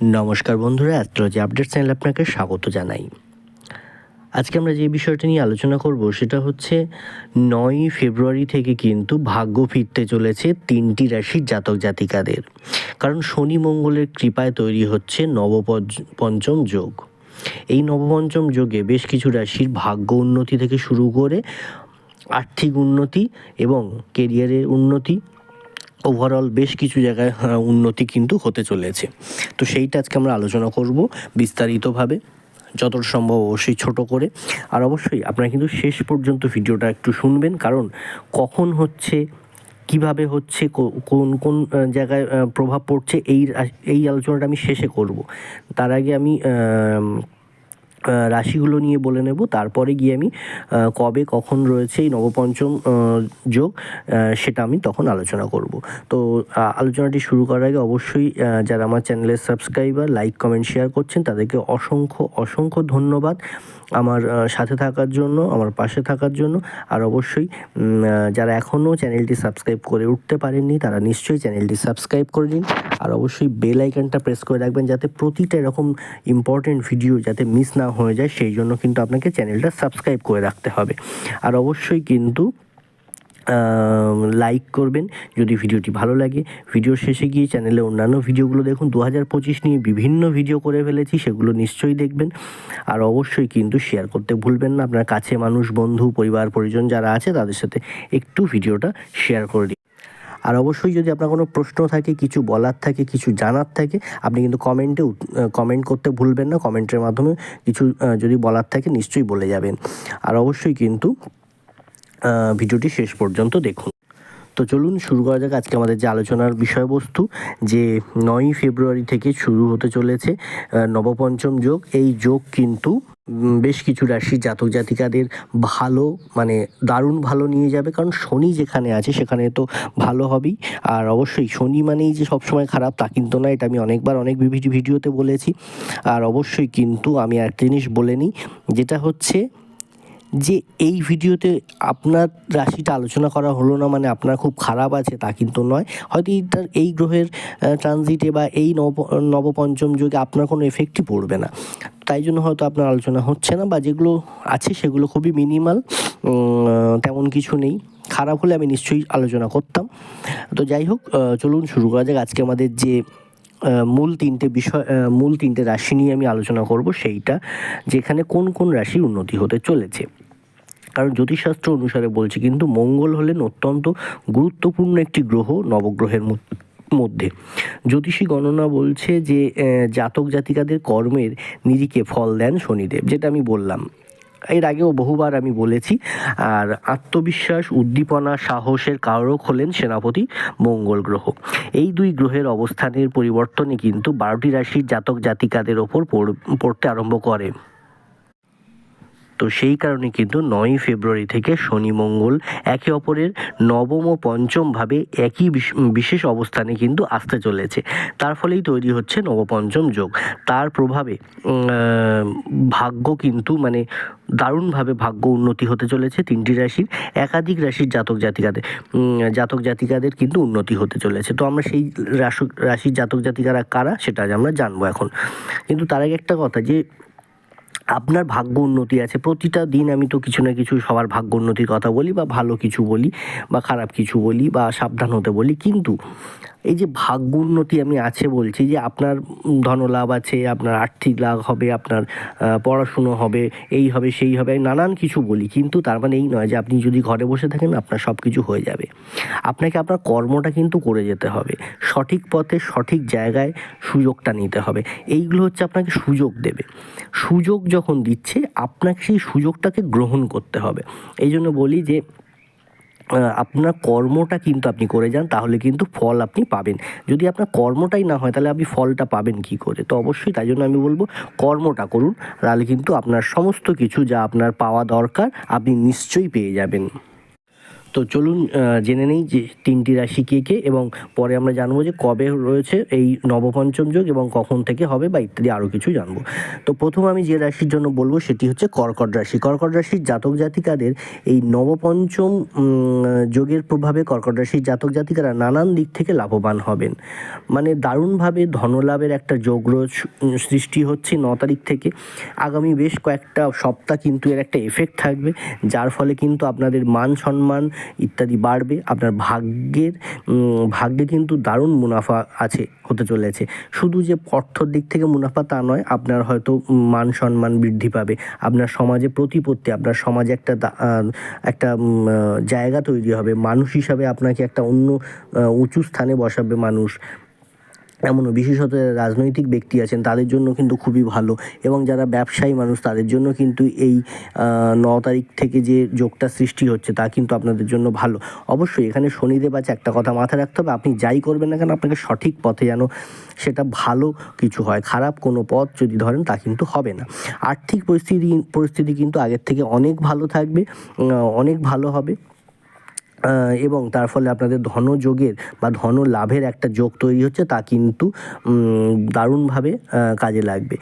নমস্কার বন্ধুরা, astrology update channel আপনাকে স্বাগত জানাই। আজকে আমরা যে বিষয়টা নিয়ে আলোচনা করব সেটা হচ্ছে, নয়ই ফেব্রুয়ারি থেকে কিন্তু ভাগ্য ফিরতে চলেছে তিনটি রাশির জাতক জাতিকাদের। কারণ শনি মঙ্গলের কৃপায় তৈরি হচ্ছে নবপঞ্চম যোগ। এই নবপঞ্চম যোগে বেশ কিছু রাশির ভাগ্য উন্নতি থেকে শুরু করে আর্থিক উন্নতি এবং কেরিয়ারের উন্নতি ওভারঅল বেশ কিছু জায়গায় উন্নতি কিন্তু হতে চলেছে। তো সেইটা আজকে আমরা আলোচনা করব বিস্তারিতভাবে, যতটা সম্ভব অবশ্যই ছোট করে। আর অবশ্যই আপনারা কিন্তু শেষ পর্যন্ত ভিডিওটা একটু শুনবেন, কারণ কখন হচ্ছে, কীভাবে হচ্ছে কোন কোন জায়গায় প্রভাব পড়ছে, এই এই আলোচনাটা আমি শেষে করব। তার আগে আমি রাশিগুলো নিয়ে বলে নেব। তারপরে গিয়ে আমি কবে কখন রয়েছে এই নবপঞ্চম যোগ সেটা আমি তখন আলোচনা করব। তো আলোচনাটি শুরু করার আগে অবশ্যই যারা আমার চ্যানেলের সাবস্ক্রাইবার, লাইক, কমেন্ট, শেয়ার করছেন, তাদেরকে অসংখ্য অসংখ্য ধন্যবাদ আমার সাথে থাকার জন্য, আমার পাশে থাকার জন্য। আর অবশ্যই যারা এখনও চ্যানেলটি সাবস্ক্রাইব করে উঠতে পারেননি, তারা নিশ্চয়ই চ্যানেলটি সাবস্ক্রাইব করে নিন। আর অবশ্যই বেল আইকনটা প্রেস করে রাখবেন যাতে প্রতিটা এরকম ইম্পর্টেন্ট ভিডিও যাতে মিস না হয়ে যায়, সেই জন্য কিন্তু আপনাকে চ্যানেলটা সাবস্ক্রাইব করে রাখতে হবে। আর অবশ্যই কিন্তু লাইক করবেন যদি ভিডিওটি ভালো লাগে। ভিডিও শেষে গিয়ে চ্যানেলে অন্যান্য ভিডিওগুলো দেখুন। দু হাজার পঁচিশ নিয়ে বিভিন্ন ভিডিও করে ফেলেছি, সেগুলো নিশ্চয়ই দেখবেন। আর অবশ্যই কিন্তু শেয়ার করতে ভুলবেন না। আপনার কাছে মানুষ, বন্ধু, পরিবার, পরিজন যারা আছে, তাদের সাথে একটু ভিডিওটা শেয়ার করে দিন। আর অবশ্যই যদি আপনার কোনো প্রশ্ন থাকে, কিছু বলার থাকে, কিছু জানার থাকে, আপনি কিন্তু কমেন্টে কমেন্ট করতে ভুলবেন না। কমেন্টের মাধ্যমে কিছু যদি বলার থাকে নিশ্চয়ই বলে যাবেন। আর অবশ্যই কিন্তু ভিডিওটি শেষ পর্যন্ত দেখুন। তো চলুন শুরু করা যাক আজকে আমাদের যে আলোচনার বিষয়বস্তু, যে নয়ই ফেব্রুয়ারি থেকে শুরু হতে চলেছে নবপঞ্চম যোগ। এই যোগ কিন্তু বেশ কিছু রাশি জাতক জাতিকাদের ভালো মানে দারুণ ভালো নিয়ে যাবে। কারণ শনি যেখানে আছে, সেখানে তো ভালো হবেই। আর অবশ্যই শনি মানেই যে সবসময় খারাপ, তা কিন্তু না এটা আমি অনেকবার অনেক ভিডিওতে বলেছি। আর অবশ্যই কিন্তু আমি একটা জিনিস বলে নিই, যেটা হচ্ছে যে এই ভিডিওতে আপনার রাশিটা আলোচনা করা হলো না মানে আপনার খুব খারাপ আছে তা কিন্তু নয়। হয়তো এইটার এই গ্রহের ট্রানজিটে বা এই নব, নবপঞ্চম যুগে আপনার কোনো এফেক্টই পড়বে না। তাই জন্য হয়তো আপনার আলোচনা হচ্ছে না বা যেগুলো আছে সেগুলো খুবই মিনিমাল তেমন কিছু নেই। খারাপ হলে আমি নিশ্চয়ই আলোচনা করতাম। তো যাই হোক চলুন শুরু করা যাক। আজকে আমাদের যে মূল তিনটে বিষয় মূল তিনটে রাশি নিয়ে আমি আলোচনা করব সেইটা, যেখানে কোন কোন রাশি উন্নতি হতে চলেছে। কারণ জ্যোতিষশাস্ত্র অনুসারে বলছে কিন্তু মঙ্গল হলেন অত্যন্ত গুরুত্বপূর্ণ একটি গ্রহ নবগ্রহের মধ্যে মধ্যে। জ্যোতিষী গণনা বলছে যে জাতক জাতিকাদের কর্মের নিরিখে ফল দেন শনিদেব, যেটা আমি বললাম। এর আগেও বহুবার আমি বলেছি, আর আত্মবিশ্বাস, উদ্দীপনা, সাহসের কারক হলেন সেনাপতি মঙ্গল গ্রহ। এই দুই গ্রহের অবস্থানের পরিবর্তনে কিন্তু বারোটি রাশির জাতক জাতিকাদের ওপর পড়- পড়তে আরম্ভ করে। তো সেই কারণে কিন্তু নয়ই ফেব্রুয়ারি থেকে শনি মঙ্গল একে অপরের নবম ও পঞ্চমভাবে একই বিশ- বিশেষ অবস্থানে কিন্তু আসতে চলেছে। তার ফলেই তৈরি হচ্ছে নবপঞ্চম যোগ। তার প্রভাবে ভাগ্য কিন্তু মানে দারুণভাবে ভাগ্য উন্নতি হতে চলেছে তিনটি রাশির। একাধিক রাশির জাতক জাতিকাদের জাতক জাতিকাদের কিন্তু উন্নতি হতে চলেছে। তো আমরা সেই রাশি, রাশির জাতক জাতিকারা কারা সেটা আমরা জানব এখন। কিন্তু তার আগে একটা কথা যে আপনার ভাগ্য উন্নতি আছে। প্রতিটা দিন আমি তো কিছু না কিছু সবার ভাগ্য উন্নতির কথা বলি বা ভালো কিছু বলি বা খারাপ কিছু বলি বা সাবধান হতে বলি। কিন্তু এই যে ভাগ্য উন্নতি আমি আছে বলছি, যে আপনার ধনলাভ আছে, আপনার আর্থিক লাভ হবে, আপনার পড়াশুনো হবে, এই হবে, সেই হবে নানান কিছু বলি। কিন্তু তার মানে এই নয় যে আপনি যদি ঘরে বসে থাকেন, আপনার সব কিছু হয়ে যাবে। আপনাকে আপনার কর্মটা কিন্তু করে যেতে হবে। সঠিক পথে, সঠিক জায়গায় সুযোগটা নিতে হবে। এইগুলো হচ্ছে আপনাকে সুযোগ দেবে। সুযোগ যখন দিচ্ছে, আপনাকে সেই সুযোগটাকে গ্রহণ করতে হবে। এই জন্য বলি যে আপনার কর্মটা কিন্তু আপনি করে যান, তাহলে কিন্তু ফল আপনি পাবেন। যদি আপনার কর্মটাই না হয়, তাহলে আপনি ফলটা পাবেন কি করে? তো অবশ্যই তাই জন্য আমি বলব, কর্মটা করুন, তাহলে কিন্তু আপনার সমস্ত কিছু যা আপনার পাওয়া দরকার, আপনি নিশ্চয়ই পেয়ে যাবেন। তো চলুন জেনে নেই যে তিনটি রাশি কে কে এবং পরে আমরা জানব যে কবে রয়েছে এই নবপঞ্চম যোগ এবং কখন থেকে হবে বা ইত্যাদি আরও কিছু জানব। তো প্রথম আমি যে রাশির জন্য বলব সেটি হচ্ছে কর্কট রাশি। কর্কট রাশির জাতক জাতিকাদের এই নবপঞ্চম যোগের প্রভাবে কর্কট রাশির জাতক জাতিকারা নানান দিক থেকে লাভবান হবেন। মানে দারুণভাবে ধনলাভের একটা যোগ সৃষ্টি হচ্ছে ন তারিখ থেকে। আগামী বেশ কয়েকটা সপ্তাহ কিন্তু এর একটা এফেক্ট থাকবে, যার ফলে কিন্তু আপনাদের মান সম্মান ইত্যাদি বাড়বে, আপনার ভাগ্যের ভাগ্যে কিন্তু দারুণ মুনাফা আছে, হতে চলেছে। শুধু যে অর্থর দিক থেকে মুনাফা তা নয়, আপনার হয়তো মান সম্মান বৃদ্ধি পাবে। আপনার সমাজে প্রতিপত্তি, আপনার সমাজে একটা একটা জায়গা তৈরি হবে। মানুষ হিসাবে আপনাকে একটা অন্য উঁচু স্থানে বসাবে মানুষ। এমনও বিশেষত রাজনৈতিক ব্যক্তি আছেন, তাদের জন্য কিন্তু খুবই ভালো। এবং যারা ব্যবসায়ী মানুষ, তাদের জন্য কিন্তু এই ন তারিখ থেকে যে যোগটা সৃষ্টি হচ্ছে, তা কিন্তু আপনাদের জন্য ভালো। অবশ্যই এখানে শনিদেব আছে, একটা কথা মাথায় রাখতে হবে, আপনি যাই করবেন না কেন, আপনাকে সঠিক পথে যেন সেটা ভালো কিছু হয়, খারাপ কোনো পথ যদি ধরেন, তা কিন্তু হবে না। আর্থিক পরিস্থিতি পরিস্থিতি কিন্তু আগের থেকে অনেক ভালো থাকবে অনেক ভালো হবে। এবং তার ফলে আপনাদের ধনযোগের বা ধন লাভের একটা যোগ তৈরি হচ্ছে, তা কিন্তু দারুণভাবে কাজে লাগবে।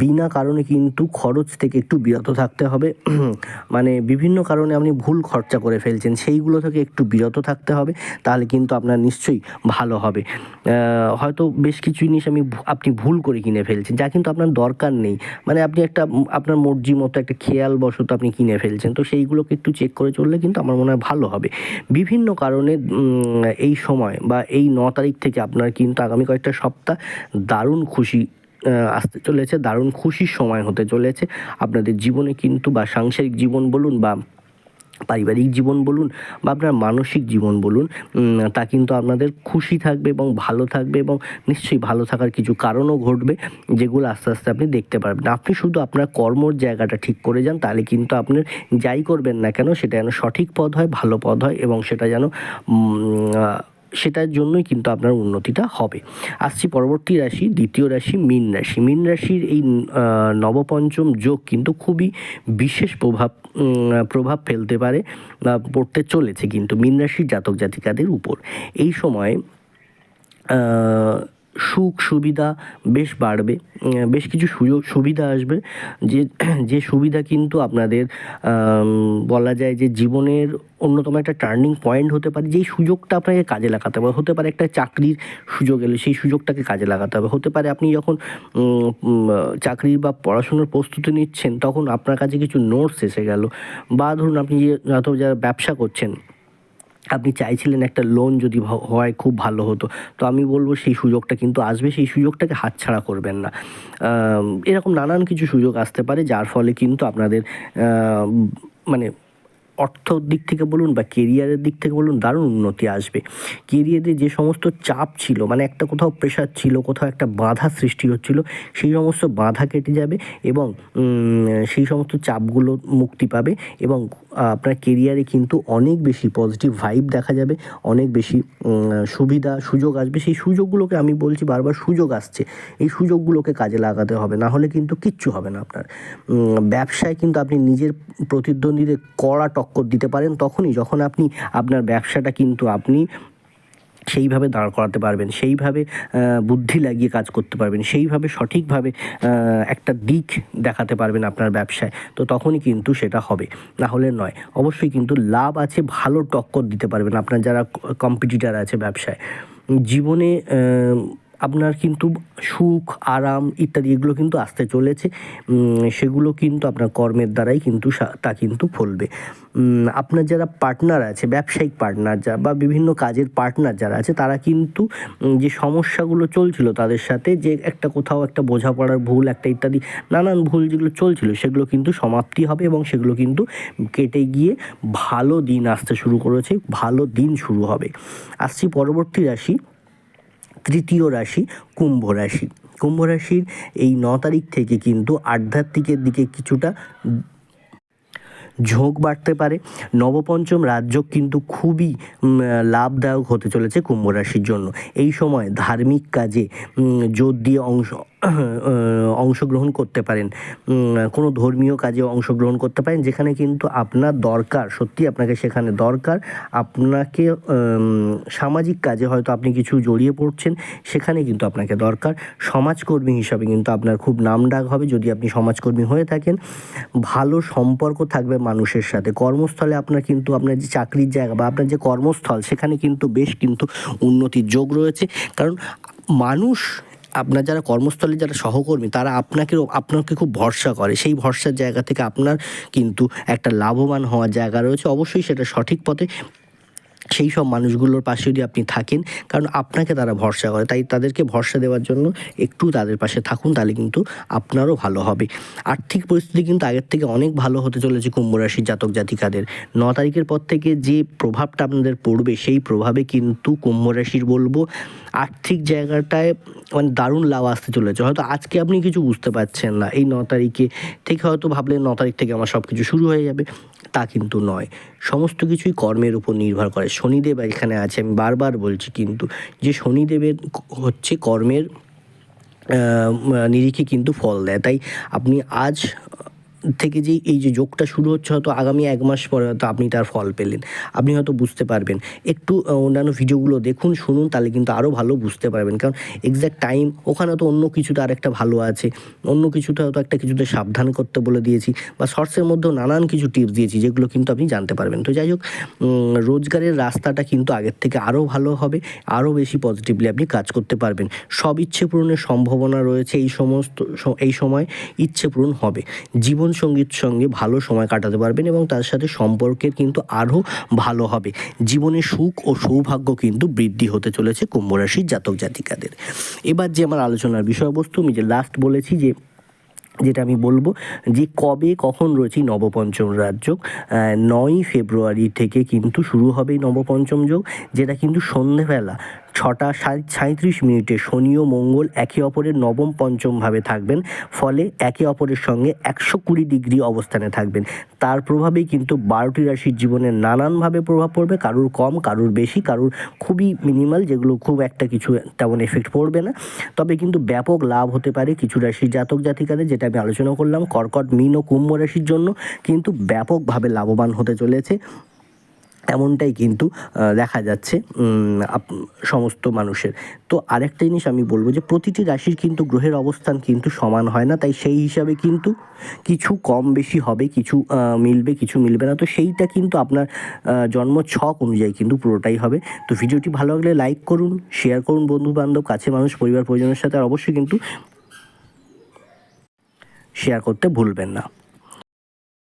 বিনা কারণে কিন্তু খরচ থেকে একটু বিরত থাকতে হবে। মানে বিভিন্ন কারণে আপনি ভুল খরচা করে ফেলছেন, সেইগুলো থেকে একটু বিরত থাকতে হবে, তাহলে কিন্তু আপনার নিশ্চয়ই ভালো হবে। হয়তো বেশ কিছু জিনিস আমি আপনি ভুল করে কিনে ফেলছেন, যা কিন্তু আপনার দরকার নেই। মানে আপনি একটা আপনার মর্জি মতো একটা খেয়াল বশত আপনি কিনে ফেলছেন, তো সেইগুলোকে একটু চেক করে চললে কিন্তু আমার মনে হয় ভালো হবে। বিভিন্ন কারণে এই সময় বা এই ন তারিখ থেকে আপনার কিন্তু আগামী কয়েকটা সপ্তাহ দারুণ খুশি আসতে চলেছে, দারুণ খুশির সময় হতে চলেছে। আপনাদের জীবনে কিন্তু বা সাংসারিক জীবন বলুন বা পারিবারিক জীবন বলুন বা আপনার মানসিক জীবন বলুন তা কিন্তু আপনাদের খুশি থাকবে এবং ভালো থাকবে এবং নিশ্চয়ই ভালো থাকার কিছু কারণও ঘটবে যেগুলো আস্তে আস্তে আপনি দেখতে পারবেন। আপনি শুধু আপনার কর্মর জায়গাটা ঠিক করে যান, তাহলে কিন্তু আপনি যাই করবেন না কেন, সেটা যেন সঠিক পদ হয়, ভালো পদ হয় এবং সেটা যেন সেটার জন্যই কিন্তু আপনার উন্নতিটা হবে। আসছি পরবর্তী রাশি, দ্বিতীয় রাশি, মীন রাশি। মীন রাশির এই নবপঞ্চম যোগ কিন্তু খুবই বিশেষ প্রভাব প্রভাব ফেলতে পারে পড়তে চলেছে কিন্তু মীন রাশির জাতক জাতিকাদের উপর। এই সময় সুখ সুবিধা বেশ বাড়বে। বেশ কিছু সুযোগ সুবিধা আসবে। যে যে সুবিধা কিন্তু আপনাদের বলা যায় যে জীবনের অন্যতম একটা টার্নিং পয়েন্ট হতে পারে। যেই সুযোগটা আপনাকে কাজে লাগাতে হবে, হতে পারে একটা চাকরির সুযোগ এলো, সেই সুযোগটাকে কাজে লাগাতে হবে। হতে পারে আপনি যখন চাকরির বা পড়াশোনার প্রস্তুতি নিচ্ছেন, তখন আপনার কাছে কিছু নোটস এসে গেল। বা ধরুন আপনি যে যারা ব্যবসা করছেন আপনি চাইছিলেন একটা লোন যদি হয়, খুব ভালো হতো। তো আমি বলব সেই সুযোগটা কিন্তু আসবে, সেই সুযোগটাকে হাতছাড়া করবেন না। এরকম নানান কিছু সুযোগ আসতে পারে, যার ফলে কিন্তু আপনাদের মানে অর্থর দিক থেকে বলুন বা কেরিয়ারের দিক থেকে বলুন দারুণ উন্নতি আসবে। কেরিয়ারে যে সমস্ত চাপ ছিল মানে একটা কোথাও প্রেশার ছিল, কোথাও একটা বাধা সৃষ্টি হচ্ছিল, সেই সমস্ত বাধা কেটে যাবে এবং সেই সমস্ত চাপগুলো মুক্তি পাবে এবং আপনার কেরিয়ারে কিন্তু অনেক বেশি পজিটিভ ভাইব দেখা যাবে, অনেক বেশি সুবিধা, সুযোগ আসবে। সেই সুযোগগুলোকে আমি বলছি বারবার, সুযোগ আসছে। এই সুযোগগুলোকে কাজে লাগাতে হবে না হলে কিন্তু কিচ্ছু হবে না আপনার। ব্যবসায় কিন্তু আপনি নিজের প্রতিদ্বন্দ্বীদের কড়া টক্কর দিতে পারেন, তখনই যখন আপনি আপনার ব্যবসাটা কিন্তু আপনি সেইভাবে দাঁড় করাতে পারবেন, সেইভাবে বুদ্ধি লাগিয়ে কাজ করতে পারবেন, সেইভাবে সঠিকভাবে একটা দিক দেখাতে পারবেন আপনার ব্যবসায়, তো তখনই কিন্তু সেটা হবে। না হলে নয়, অবশ্যই কিন্তু লাভ আছে, ভালো টক্কর দিতে পারবেন আপনার যারা কম্পিটিটার আছে ব্যবসায়। জীবনে আপনার কিন্তু সুখ, আরাম ইত্যাদি এগুলো কিন্তু আসতে চলেছে। সেগুলো কিন্তু আপনার কর্মের দ্বারাই কিন্তু তা কিন্তু ফলবে। আপনার যারা পার্টনার আছে, ব্যবসায়িক পার্টনার যা বা বিভিন্ন কাজের পার্টনার যারা আছে, তারা কিন্তু যে সমস্যাগুলো চলছিল তাদের সাথে যে একটা কোথাও একটা বোঝাপড়ার ভুল একটা ইত্যাদি, নানান ভুল যেগুলো চলছিল, সেগুলো কিন্তু সমাপ্তি হবে এবং সেগুলো কিন্তু কেটে গিয়ে ভালো দিন আসতে শুরু করেছে, ভালো দিন শুরু হবে। আসছি পরবর্তী রাশি। তৃতীয় রাশি কুম্ভ রাশি। কুম্ভ রাশির এই ন তারিখ থেকে কিন্তু আধ্যাত্মিকের দিকে কিছুটা ঝোঁক বাড়তে পারে। নবপঞ্চম রাজ্য কিন্তু খুবই লাভদায়ক হতে চলেছে কুম্ভ রাশির জন্য। এই সময় ধার্মিক কাজে জোর দিয়ে অংশ অংশগ্রহণ করতে পারেন। কোনো ধর্মীয় কাজে অংশগ্রহণ করতে পারেন, যেখানে কিন্তু আপনার দরকার, সত্যি আপনাকে সেখানে দরকার। আপনাকে সামাজিক কাজে হয়তো আপনি কিছু জড়িয়ে পড়ছেন, সেখানে কিন্তু আপনাকে দরকার। সমাজকর্মী হিসাবে কিন্তু আপনার খুব নাম ডাক হবে যদি আপনি সমাজকর্মী হয়ে থাকেন। ভালো সম্পর্ক থাকবে মানুষের সাথে। কর্মস্থলে আপনার কিন্তু আপনার যে চাকরির জায়গা বা আপনার যে কর্মস্থল, সেখানে কিন্তু বেশ কিন্তু উন্নতির যোগ রয়েছে। কারণ মানুষ আপনার যারা কর্মস্থলে যারা সহকর্মী, তারা আপনাকে আপনাকে খুব ভরসা করে। সেই ভরসার জায়গা থেকে আপনার কিন্তু একটা লাভবান হওয়ার জায়গা রয়েছে। অবশ্যই সেটা সঠিক পথে সেই সব মানুষগুলোর পাশে যদি আপনি থাকেন, কারণ আপনাকে তারা ভরসা করে। তাই তাদেরকে ভরসা দেওয়ার জন্য একটু তাদের পাশে থাকুন, তাহলে কিন্তু আপনারও ভালো হবে। আর্থিক পরিস্থিতি কিন্তু আগের থেকে অনেক ভালো হতে চলেছে কুম্ভ রাশির জাতক জাতিকাদের। ন তারিখের পর থেকে যে প্রভাবটা আপনাদের পড়বে, সেই প্রভাবে কিন্তু কুম্ভ রাশির বলব আর্থিক জায়গাটায় মানে দারুণ লাভ আসতে চলেছে। হয়তো আজকে আপনি কিছু বুঝতে পারছেন না, এই ন তারিখে থেকে হয়তো ভাবলেন ন তারিখ থেকে আমার সব কিছু শুরু হয়ে যাবে। তা কিন্তু নয়। সমস্ত কিছুই কর্মের উপর নির্ভর করে। শনিদেব এখানে আছে, আমি বারবার বলছি কিন্তু যে শনিদেবের হচ্ছে কর্মের নিরিখে কিন্তু ফল দেয়। তাই আপনি আজ থেকে যে এই যে যোগটা শুরু হচ্ছে হয়তো আগামী এক মাস পরে হয়তো আপনি তার ফল পেলেন। আপনি হয়তো বুঝতে পারবেন। একটু অন্যান্য ভিডিওগুলো দেখুন, শুনুন, তাহলে কিন্তু আরও ভালো বুঝতে পারবেন। কারণ এক্স্যাক্ট টাইম ওখানে তো অন্য কিছুতে আর একটা ভালো আছে। অন্য কিছুতে হয়তো একটা কিছুতে সাবধান করতে বলে দিয়েছি বা শর্টসের মধ্যেও নানান কিছু টিপস দিয়েছি, যেগুলো কিন্তু আপনি জানতে পারবেন। তো যাই হোক রোজগারের রাস্তাটা কিন্তু আগের থেকে আরও ভালো হবে আরও বেশি পজিটিভলি আপনি কাজ করতে পারবেন। সব ইচ্ছে পূরণের সম্ভাবনা রয়েছে, এই সমস্ত, এই সময় ইচ্ছে পূরণ হবে। জীবন সঙ্গীর সঙ্গে ভালো সময় কাটাতে পারবেন এবং তার সাথে সম্পর্কের কিন্তু আরও ভালো হবে। জীবনে সুখ ও সৌভাগ্য কিন্তু বৃদ্ধি হতে চলেছে কুম্ভ রাশির জাতক জাতিকাদের। এবার যে আমার আলোচনার বিষয়বস্তু, আমি যে লাস্ট বলেছি যে, যেটা আমি বলব যে কবে কখন রয়েছে নবপঞ্চম রাজযোগ নয়ই ফেব্রুয়ারি থেকে কিন্তু শুরু হবে নবপঞ্চম যোগ, যেটা কিন্তু সন্ধেবেলা ছটা সাঁইত্রিশ মিনিটে শনি ও মঙ্গল একে অপরের নবম, পঞ্চম ভাবে থাকবেন, ফলে একে অপরের সঙ্গে একশো কুড়ি ডিগ্রি অবস্থানে থাকবেন। তার প্রভাবেই কিন্তু বারোটি রাশির জীবনে নানানভাবে প্রভাব পড়বে, কারুর কম, কারুর বেশি, কারুর খুবই মিনিমাল যেগুলো খুব একটা কিছু তেমন এফেক্ট পড়বে না। তবে কিন্তু ব্যাপক লাভ হতে পারে কিছু রাশির জাতক জাতিকাদের, যেটা আমি আলোচনা করলাম, কর্কট, মিন ও কুম্ভ রাশির জন্য, কিন্তু ব্যাপকভাবে লাভবান হতে চলেছে। এমনটাই কিন্তু দেখা যাচ্ছে সমস্ত মানুষের। তো আরেকটা জিনিস আমি বলব যে, প্রতিটি রাশির কিন্তু গ্রহের অবস্থান কিন্তু সমান হয় না, তাই সেই হিসাবে কিন্তু কিছু কম বেশি হবে, কিছু মিলবে কিছু মিলবে না। তো সেইটা কিন্তু আপনার জন্ম ছক অনুযায়ী কিন্তু পুরোটাই হবে। তো ভিডিওটি ভালো লাগলে লাইক করুন, শেয়ার করুন বন্ধু বান্ধব কাছে মানুষ, পরিবার, পরিজনের সাথে, আর অবশ্যই কিন্তু শেয়ার করতে ভুলবেন না।